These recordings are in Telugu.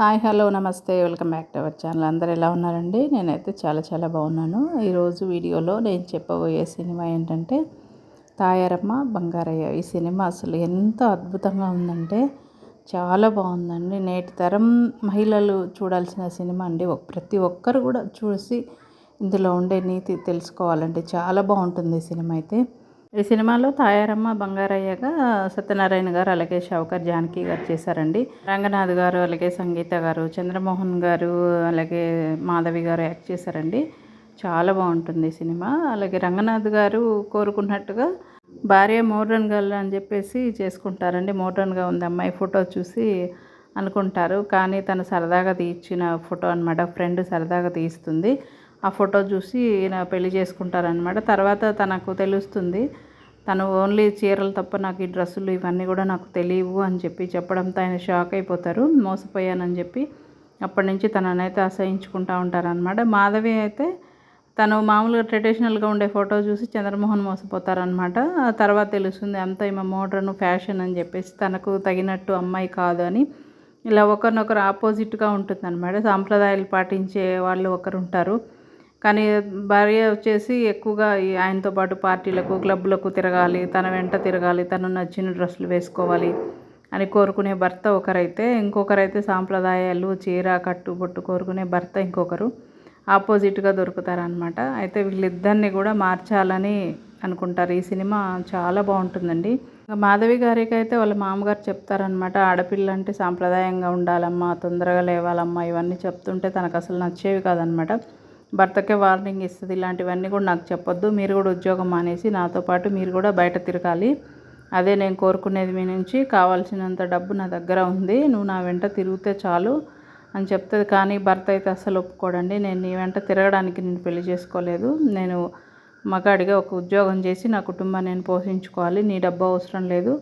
హాయ్ హలో నమస్తే welcome back to our channel. అందరు ఎలా ఉన్నారండి? నేనైతే చాలా చాలా బాగున్నాను. ఈరోజు వీడియోలో నేను చెప్పబోయే సినిమా ఏంటంటే తాయారమ్మ బంగారయ్య. ఈ సినిమా అసలు ఎంత అద్భుతంగా ఉందంటే చాలా బాగుందండి. నేటి తరం మహిళలు చూడాల్సిన సినిమా అండి. ప్రతి ఒక్కరు కూడా చూసి ఇందులో ఉండే నీతి తెలుసుకోవాలంటే చాలా బాగుంటుంది ఈ సినిమా అయితే. ఈ సినిమాలో తాయారమ్మ బంగారయ్యగా సత్యనారాయణ గారు అలాగే షావుకర్ జానకి గారు చేశారండి. రంగనాథ్ గారు అలాగే సంగీత గారు చంద్రమోహన్ గారు అలాగే మాధవి గారు యాక్ట్ చేశారండి. చాలా బాగుంటుంది సినిమా. అలాగే రంగనాథ్ గారు కోరుకున్నట్టుగా భార్య మోడ్రన్ గర్ల్ అని చెప్పేసి చేసుకుంటారండి. మోడ్రన్గా ఉంది అమ్మాయి ఫోటో చూసి అనుకుంటారు. కానీ తను సరదాగా తీయించిన ఫోటో అనమాట ఫ్రెండ్ సరదాగా తీస్తుంది. ఆ ఫోటో చూసి ఈయన పెళ్ళి చేసుకుంటారనమాట తర్వాత తనకు తెలుస్తుంది తను ఓన్లీ చీరలు తప్ప నాకు ఈ డ్రెస్సులు ఇవన్నీ కూడా నాకు తెలియవు అని చెప్పి చెప్పడంతో ఆయన షాక్ అయిపోతారు మోసపోయానని చెప్పి అప్పటి నుంచి తననైతే అసహించుకుంటూ ఉంటారనమాట మాధవి అయితే తను మామూలుగా ట్రెడిషనల్గా ఉండే ఫోటో చూసి చంద్రమోహన్ మోసపోతారనమాట తర్వాత తెలుస్తుంది అంతా ఈమె మోడ్రన్ ఫ్యాషన్ అని చెప్పేసి తనకు తగినట్టు అమ్మాయి కాదు అని. ఇలా ఒకరినొకరు ఆపోజిట్గా ఉంటుందన్నమాట. సాంప్రదాయాలు పాటించే వాళ్ళు ఒకరు ఉంటారు కానీ భార్య వచ్చేసి ఎక్కువగా ఆయనతో పాటు పార్టీలకు క్లబ్లకు తిరగాలి తన వెంట తిరగాలి తను నచ్చిన డ్రెస్సులు వేసుకోవాలి అని కోరుకునే భర్త ఒకరైతే ఇంకొకరైతే సాంప్రదాయాలు చీర కట్టు బొట్టు కోరుకునే భర్త ఇంకొకరు ఆపోజిట్గా దొరుకుతారనమాట అయితే వీళ్ళిద్దరిని కూడా మార్చాలని అనుకుంటారు. ఈ సినిమా చాలా బాగుంటుందండి. మాధవి గారికి అయితే వాళ్ళ మామగారు చెప్తారనమాట ఆడపిల్ల అంటే సాంప్రదాయంగా ఉండాలమ్మా తొందరగా లేవాలమ్మా ఇవన్నీ చెప్తుంటే తనకు అసలు నచ్చేవి కాదనమాట భర్తకే వార్నింగ్ ఇస్తుంది. ఇలాంటివన్నీ కూడా నాకు చెప్పొద్దు. మీరు కూడా ఉద్యోగం మానేసి నాతో పాటు మీరు కూడా బయట తిరగాలి. అదే నేను కోరుకునేది మీ నుంచి కావాల్సినంత డబ్బు నా దగ్గర ఉంది. నువ్వు నా వెంట తిరిగితే చాలు అని చెప్తుంది. కానీ భర్త అయితే అస్సలు ఒప్పుకోడండి. నేను నీ వెంట తిరగడానికి నేను పెళ్ళి చేసుకోలేదు. నేను మగాడిగా ఒక ఉద్యోగం చేసి నా కుటుంబాన్ని నేను పోషించుకోవాలి. నీ డబ్బు అవసరం లేదు.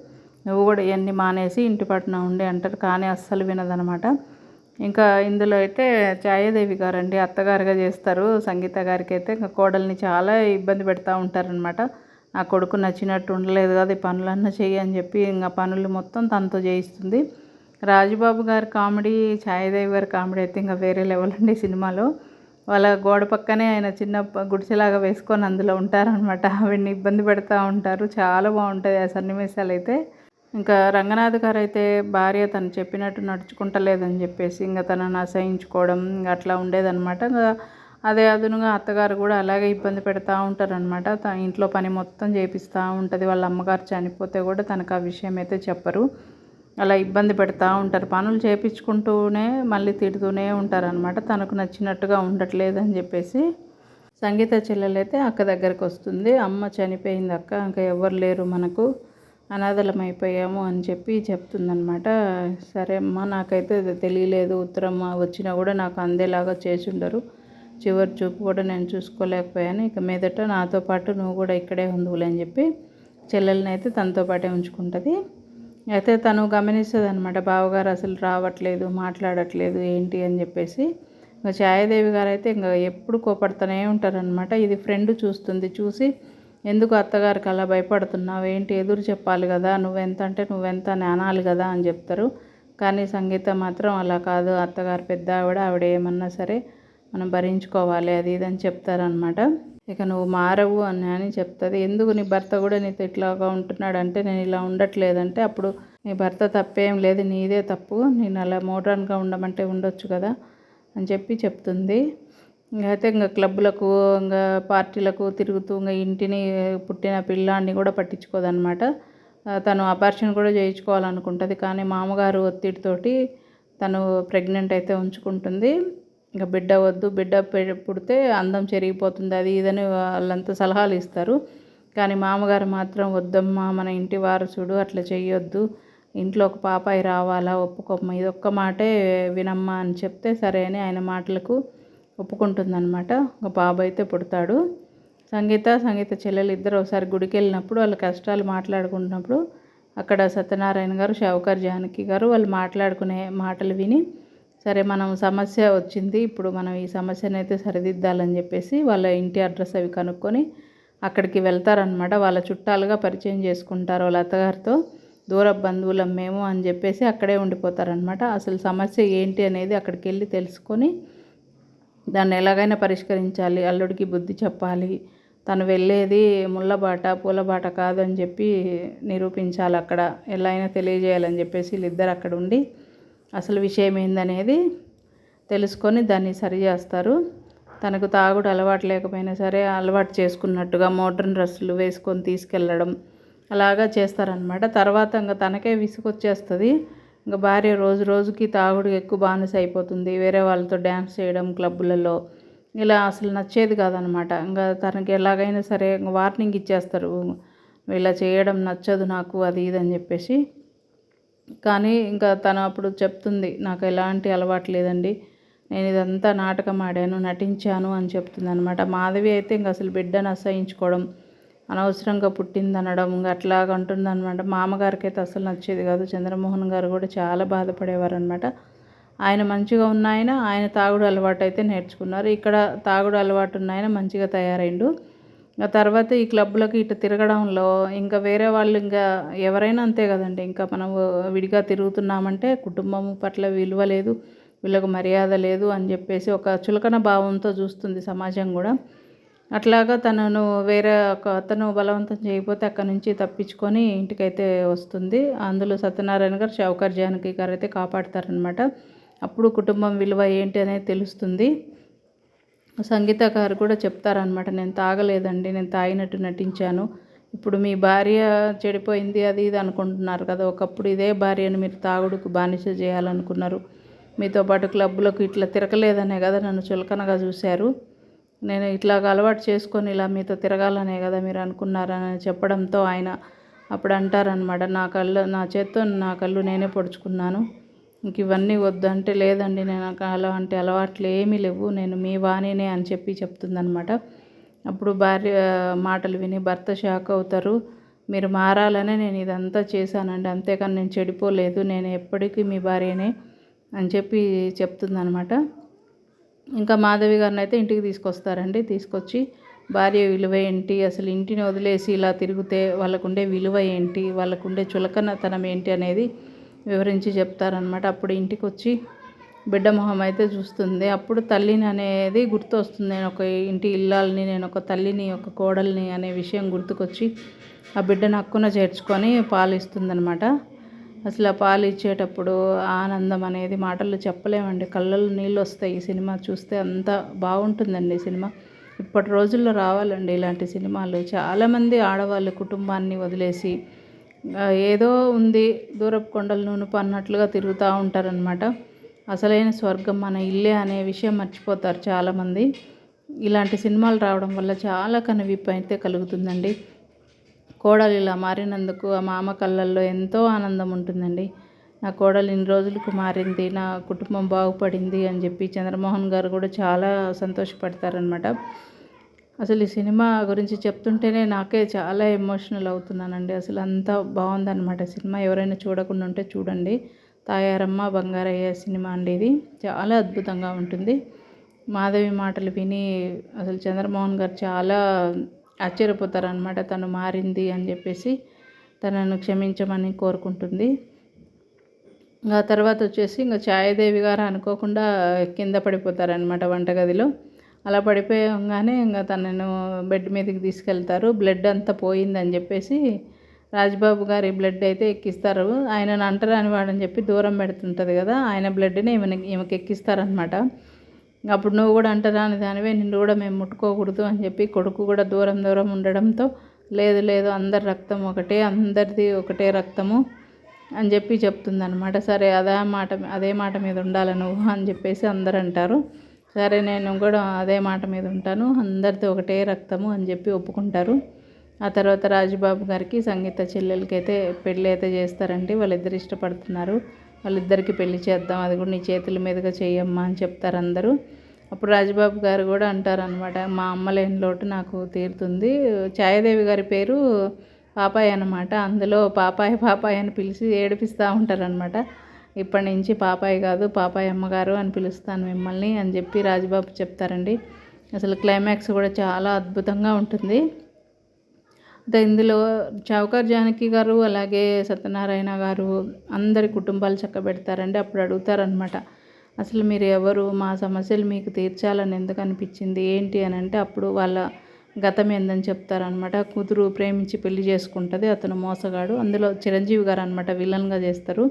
నువ్వు కూడా ఇవన్నీ మానేసి ఇంటి పట్టున ఉండి అంటారు. కానీ అస్సలు వినదనమాట. ఇంకా ఇందులో అయితే ఛాయాదేవి గారండి అత్తగారుగా చేస్తారు. సంగీత గారికి అయితే ఇంకా కోడల్ని చాలా ఇబ్బంది పెడతా ఉంటారనమాట నా కొడుకు నచ్చినట్టు ఉండలేదు కదా ఈ పనులన్నా చెయ్యి అని చెప్పి ఇంకా పనులు మొత్తం తనతో చేయిస్తుంది. రాజుబాబు గారి కామెడీ ఛాయాదేవి గారి కామెడీ అయితే ఇంకా వేరే లెవెల్ అండి సినిమాలో. వాళ్ళ గోడ పక్కనే ఆయన చిన్న గుడిసెలాగా వేసుకొని అందులో ఉంటారనమాట ఆవిడని ఇబ్బంది పెడతా ఉంటారు. చాలా బాగుంటుంది ఆ సన్నివేశాలు అయితే ఇంకా రంగనాథ్ గారు అయితే భార్య తను చెప్పినట్టు నడుచుకుంటలేదని చెప్పేసి ఇంకా తనను అసహించుకోవడం అట్లా ఉండేదన్నమాట. అదే అదునుగా అత్తగారు కూడా అలాగే ఇబ్బంది పెడతా ఉంటారనమాట తన ఇంట్లో పని మొత్తం చేపిస్తూ ఉంటుంది. వాళ్ళ అమ్మగారు చనిపోతే కూడా తనకు ఆ విషయం అయితే చెప్పరు. అలా ఇబ్బంది పెడతా ఉంటారు. పనులు చేపించుకుంటూనే మళ్ళీ తిడుతూనే ఉంటారనమాట తనకు నచ్చినట్టుగా ఉండట్లేదు అని చెప్పేసి సంగీత చెల్లెలైతే అక్క దగ్గరకు వస్తుంది. అమ్మ చనిపోయింది అక్క. ఇంకా ఎవరు లేరు మనకు. అనాథలమైపోయాము అని చెప్పి చెప్తుందనమాట సరే అమ్మ నాకైతే తెలియలేదు. ఉత్తరం వచ్చినా కూడా నాకు అందేలాగా చేసి ఉండరు చివరి చూపు కూడా నేను చూసుకోలేకపోయాను. ఇక మీదట నాతో పాటు నువ్వు కూడా ఇక్కడే ఉందిలే అని చెప్పి చెల్లెల్ని అయితే తనతో పాటే ఉంచుకుంటుంది. అయితే తను గమనిస్తుంది అనమాట బావగారు అసలు రావట్లేదు మాట్లాడట్లేదు ఏంటి అని చెప్పేసి. ఇంకా ఛాయాదేవి గారు అయితే ఇంకా ఎప్పుడు కోపడుతూనే ఉంటారనమాట ఇది ఫ్రెండ్ చూస్తుంది చూసి ఎందుకు అత్తగారికి అలా భయపడుతున్నావు? ఏంటి? ఎదురు చెప్పాలి కదా. నువ్వెంత అంటే నువ్వెంత నానాలి కదా అని చెప్తారు. కానీ సంగీత మాత్రం అలా కాదు. అత్తగారు పెద్ద ఆవిడ ఆవిడ ఏమన్నా సరే మనం భరించుకోవాలి అది ఇది అని చెప్తారనమాట ఇక నువ్వు మారవు అని అని చెప్తుంది. ఎందుకు నీ భర్త కూడా నీతో ఇట్లాగా ఉంటున్నాడు అంటే నేను ఇలా ఉండట్లేదంటే అప్పుడు నీ భర్త తప్పేం లేదు. నీదే తప్పు. నేను అలా మోడ్రన్గా ఉండమంటే ఉండొచ్చు కదా అని చెప్పి చెప్తుంది. అయితే ఇంకా క్లబ్లకు ఇంకా పార్టీలకు తిరుగుతూ ఇంకా ఇంటిని పుట్టిన పిల్లాన్ని కూడా పట్టించుకోదనమాట తను అబార్షన్ కూడా చేయించుకోవాలనుకుంటుంది. కానీ మామగారు ఒత్తిడితోటి తను ప్రెగ్నెంట్ అయితే ఉంచుకుంటుంది. ఇంకా బిడ్డ వద్దు బిడ్డ పుడితే అందం చెరిగిపోతుంది. అది ఇదని వాళ్ళంతా సలహాలు ఇస్తారు. కానీ మామగారు మాత్రం వద్దమ్మా మన ఇంటి వారసుడు అట్లా చేయొద్దు ఇంట్లో ఒక పాపాయి రావాలా ఒప్పుకోమ్మ. ఇది ఒక్క మాటే వినమ్మా అని చెప్తే సరే అని ఆయన మాటలకు ఒప్పుకుంటుందన్నమాట. ఒక బాబు అయితే పుడతాడు. సంగీత సంగీత చెల్లెలు ఇద్దరు ఒకసారి గుడికి వెళ్ళినప్పుడు వాళ్ళ కష్టాలు మాట్లాడుకుంటున్నప్పుడు అక్కడ సత్యనారాయణ గారు షావుకర్ జానకి గారు వాళ్ళు మాట్లాడుకునే మాటలు విని సరే మనం సమస్య వచ్చింది ఇప్పుడు మనం ఈ సమస్యను అయితే సరిదిద్దాలని చెప్పేసి వాళ్ళ ఇంటి అడ్రస్ అవి కనుక్కొని అక్కడికి వెళ్తారనమాట వాళ్ళ చుట్టాలుగా పరిచయం చేసుకుంటారు వాళ్ళ అత్తగారితో. దూర బంధువులం మేము అని చెప్పేసి అక్కడే ఉండిపోతారనమాట అసలు సమస్య ఏంటి అనేది అక్కడికి వెళ్ళి తెలుసుకొని దాన్ని ఎలాగైనా పరిష్కరించాలి అల్లుడికి బుద్ధి చెప్పాలి. తను వెళ్ళేది ముళ్ళబాట పూలబాట కాదని చెప్పి నిరూపించాలి అక్కడ. ఎలా అయినా తెలియజేయాలని చెప్పేసి వీళ్ళిద్దరు అక్కడ ఉండి అసలు విషయం ఏందనేది తెలుసుకొని దాన్ని సరి చేస్తారు. తనకు తాగుడు అలవాటు లేకపోయినా సరే అలవాటు చేసుకున్నట్టుగా మోడ్రన్ డ్రెస్సులు వేసుకొని తీసుకెళ్ళడం అలాగా చేస్తారనమాట తర్వాత ఇంకా తనకే విసుగొచ్చేస్తుంది. ఇంకా భార్య రోజు రోజుకి తాగుడు ఎక్కువ బానిస అయిపోతుంది. వేరే వాళ్ళతో డ్యాన్స్ చేయడం క్లబ్బులలో ఇలా అసలు నచ్చేది కాదనమాట. ఇంకా తనకి ఎలాగైనా సరే వార్నింగ్ ఇచ్చేస్తారు. ఇలా చేయడం నచ్చదు నాకు అది ఇది అని చెప్పేసి. కానీ ఇంకా తను అప్పుడు చెప్తుంది నాకు ఎలాంటి అలవాటు లేదండి. నేను ఇదంతా నాటకం ఆడాను నటించాను అని చెప్తుంది అనమాట మాధవి అయితే ఇంక అసలు బిడ్డను అసహించుకోవడం అనవసరంగా పుట్టిందనడం ఇంకా అట్లాగ అనమాట మామగారికి అయితే అసలు నచ్చేది కాదు. చంద్రమోహన్ గారు కూడా చాలా బాధపడేవారు అనమాట ఆయన మంచిగా ఉన్న ఆయన ఆయన తాగుడు అలవాటు అయితే నేర్చుకున్నారు. ఇక్కడ తాగుడు అలవాటు ఉన్న ఆయన మంచిగా తయారైండు. ఆ తర్వాత ఈ క్లబ్లకి ఇటు తిరగడంలో ఇంకా వేరే వాళ్ళు ఇంకా ఎవరైనా అంతే కదండి. ఇంకా మనం విడిగా తిరుగుతున్నామంటే కుటుంబం పట్ల విలువ లేదు వీళ్ళకు మర్యాద లేదు అని చెప్పేసి ఒక చులకన భావంతో చూస్తుంది సమాజం కూడా. అట్లాగా తనను వేరే ఒక అతను బలవంతం చేయకపోతే అక్కడి నుంచి తప్పించుకొని ఇంటికైతే వస్తుంది. అందులో సత్యనారాయణ గారు షౌకర్ జానకి గారు అయితే కాపాడతారనమాట అప్పుడు కుటుంబం విలువ ఏంటి అనేది తెలుస్తుంది. సంగీత గారు కూడా చెప్తారనమాట నేను తాగలేదండి నేను తాగినట్టు నటించాను. ఇప్పుడు మీ భార్య చెడిపోయింది అది ఇది అనుకుంటున్నారు కదా. ఒకప్పుడు ఇదే భార్యను మీరు తాగుడుకు బానిస చేయాలనుకున్నారు. మీతో పాటు క్లబ్బులకు ఇట్లా తిరగలేదనే కదా నన్ను చులకనగా చూశారు. నేను ఇట్లాగ అలవాటు చేసుకొని ఇలా మీతో తిరగాలనే కదా మీరు అనుకున్నారని చెప్పడంతో ఆయన అప్పుడు అంటారనమాట నా కళ్ళు నా చేత్తో నా కళ్ళు నేనే పొడుచుకున్నాను. ఇంక ఇవన్నీ వద్దంటే లేదండి నేను అలాంటి అలవాట్లు ఏమీ లేవు నేను మీ వాణినే అని చెప్పి చెప్తుందనమాట అప్పుడు భార్య మాటలు విని భర్త షాక్ అవుతారు. మీరు మారాలనే నేను ఇదంతా చేశానండి అంతేకాని నేను చెడిపోలేదు నేను ఎప్పటికీ మీ భార్యనే అని చెప్పి చెప్తుందనమాట ఇంకా మాధవి గారిని అయితే ఇంటికి తీసుకొస్తారండి. తీసుకొచ్చి భార్య విలువ ఏంటి? అసలు ఇంటిని వదిలేసి ఇలా తిరిగితే వాళ్ళకుండే విలువ ఏంటి? వాళ్ళకుండే చులకనతనం ఏంటి అనేది వివరించి చెప్తారనమాట అప్పుడు ఇంటికి వచ్చి బిడ్డ మొహం అయితే చూస్తుంది. అప్పుడు తల్లిని అనేది గుర్తు వస్తుంది నేను ఒక ఇంటి ఇల్లాలని నేను ఒక తల్లిని ఒక కోడల్ని అనే విషయం గుర్తుకొచ్చి ఆ బిడ్డను హక్కున చేర్చుకొని పాలిస్తుందనమాట అసలు ఆ పాలు ఇచ్చేటప్పుడు ఆనందం అనేది మాటల్లో చెప్పలేమండి. కళ్ళల్లో నీళ్ళు వస్తాయి ఈ సినిమా చూస్తే అంత బాగుంటుందండి సినిమా. ఇప్పటి రోజుల్లో రావాలండి ఇలాంటి సినిమాలు. చాలామంది ఆడవాళ్ళు కుటుంబాన్ని వదిలేసి ఏదో ఉంది దూరపు కొండల నూనెపు అన్నట్లుగా తిరుగుతూ ఉంటారనమాట అసలైన స్వర్గం మన ఇల్లే అనే విషయం మర్చిపోతారు చాలామంది. ఇలాంటి సినిమాలు రావడం వల్ల చాలా కనువిప్పు అయితే కలుగుతుందండి. కోడలు ఇలా మారినందుకు ఆ మామ కళ్ళల్లో ఎంతో ఆనందం ఉంటుందండి. నా కోడలు ఇన్ని రోజులకు మారింది నా కుటుంబం బాగుపడింది అని చెప్పి చంద్రమోహన్ గారు కూడా చాలా సంతోషపడతారనమాట అసలు ఈ సినిమా గురించి చెప్తుంటేనే నాకే చాలా ఎమోషనల్ అవుతున్నానండి. అసలు అంత బాగుందన్నమాట సినిమా. ఎవరైనా చూడకుండా ఉంటే చూడండి. తాయారమ్మ బంగారయ్య సినిమా అండి ఇది. చాలా అద్భుతంగా ఉంటుంది. మాధవి మాటలు విని అసలు చంద్రమోహన్ గారు చాలా ఆశ్చర్యపోతారనమాట తను మారింది అని చెప్పేసి తనను క్షమించమని కోరుకుంటుంది. ఆ తర్వాత వచ్చేసి ఇంకా ఛాయాదేవి గారు అనుకోకుండా కింద పడిపోతారనమాట వంటగదిలో. అలా పడిపోయంగానే ఇంకా తనను బెడ్ మీదకి తీసుకెళ్తారు. బ్లడ్ అంతా పోయిందని చెప్పేసి రాజ్బాబు గారి బ్లడ్ అయితే ఎక్కిస్తారు. ఆయన అంటరాని వాడని చెప్పి దూరం పెడుతుంటుంది కదా ఆయన బ్లడ్ని ఈమె ఈమెకి ఎక్కిస్తారనమాట అప్పుడు నువ్వు కూడా అంటరాని దానివే నిన్ను కూడా మేము ముట్టుకోకూడదు అని చెప్పి కొడుకు కూడా దూరం దూరం ఉండడంతో లేదు లేదు అందరి రక్తం ఒకటే అందరిది ఒకటే రక్తము అని చెప్పి చెప్తుందనమాట సరే అదే మాట అదే మాట మీద ఉండాలి నువ్వు అని చెప్పేసి అందరు అంటారు. సరే నేను కూడా అదే మాట మీద ఉంటాను అందరితో ఒకటే రక్తము అని చెప్పి ఒప్పుకుంటారు. ఆ తర్వాత రాజుబాబు గారికి సంగీత చెల్లెలకైతే పెళ్ళి అయితే చేస్తారండి వాళ్ళిద్దరు ఇష్టపడుతున్నారు. వాళ్ళిద్దరికి పెళ్ళి చేద్దాం అది కూడా నీ చేతుల మీదుగా చేయమ్మా అని చెప్తారు అందరూ. అప్పుడు రాజబాబు గారు కూడా అంటారనమాట మా అమ్మ లేని లోటు నాకు తీరుతుంది. ఛాయాదేవి గారి పేరు పాపాయ్ అనమాట అందులో పాపాయ్ పాపాయి అని పిలిచి ఏడిపిస్తూ ఉంటారనమాట ఇప్పటి నుంచి పాపాయ్ కాదు పాపాయ్ అమ్మగారు అని పిలుస్తాను మిమ్మల్ని అని చెప్పి రాజబాబు చెప్తారండి. అసలు క్లైమాక్స్ కూడా చాలా అద్భుతంగా ఉంటుంది. ఇందులో చౌకర్ జానకి గారు అలాగే సత్యనారాయణ గారు అందరి కుటుంబాలు చక్కబెడతారండి. అప్పుడు అడుగుతారనమాట అసలు మీరు ఎవరు? మా సమస్యలు మీకు తీర్చాలని ఎందుకు అనిపించింది? ఏంటి? అని అంటే అప్పుడు వాళ్ళ గతం ఏందని చెప్తారనమాట కూతురు ప్రేమించి పెళ్ళి చేసుకుంటుంది అతను మోసగాడు. అందులో చిరంజీవి గారు అనమాట విలన్గా చేస్తారు.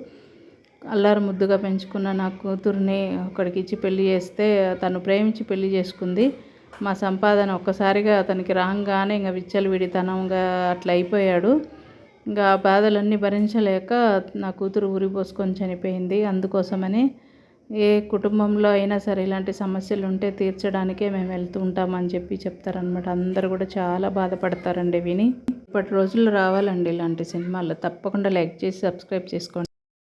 అల్లారు ముద్దుగా పెంచుకున్న నా కూతుర్ని ఒకడికి ఇచ్చి పెళ్ళి చేస్తే తను ప్రేమించి పెళ్ళి చేసుకుంది. మా సంపాదన ఒక్కసారిగా అతనికి రాగానే ఇంకా విచ్చలు విడితనంగా అట్లా అయిపోయాడు. ఇంకా ఆ బాధలన్నీ భరించలేక నా కూతురు ఊరి పోసుకొని చనిపోయింది. అందుకోసమని ఏ కుటుంబంలో అయినా సరే ఇలాంటి సమస్యలు ఉంటే తీర్చడానికే మేము వెళ్తూ ఉంటామని చెప్పి చెప్తారనమాట అందరు కూడా చాలా బాధపడతారండి విని. ఇప్పటి రోజుల్లో రావాలండి ఇలాంటి సినిమాలు. తప్పకుండా లైక్ చేసి సబ్స్క్రైబ్ చేసుకోండి.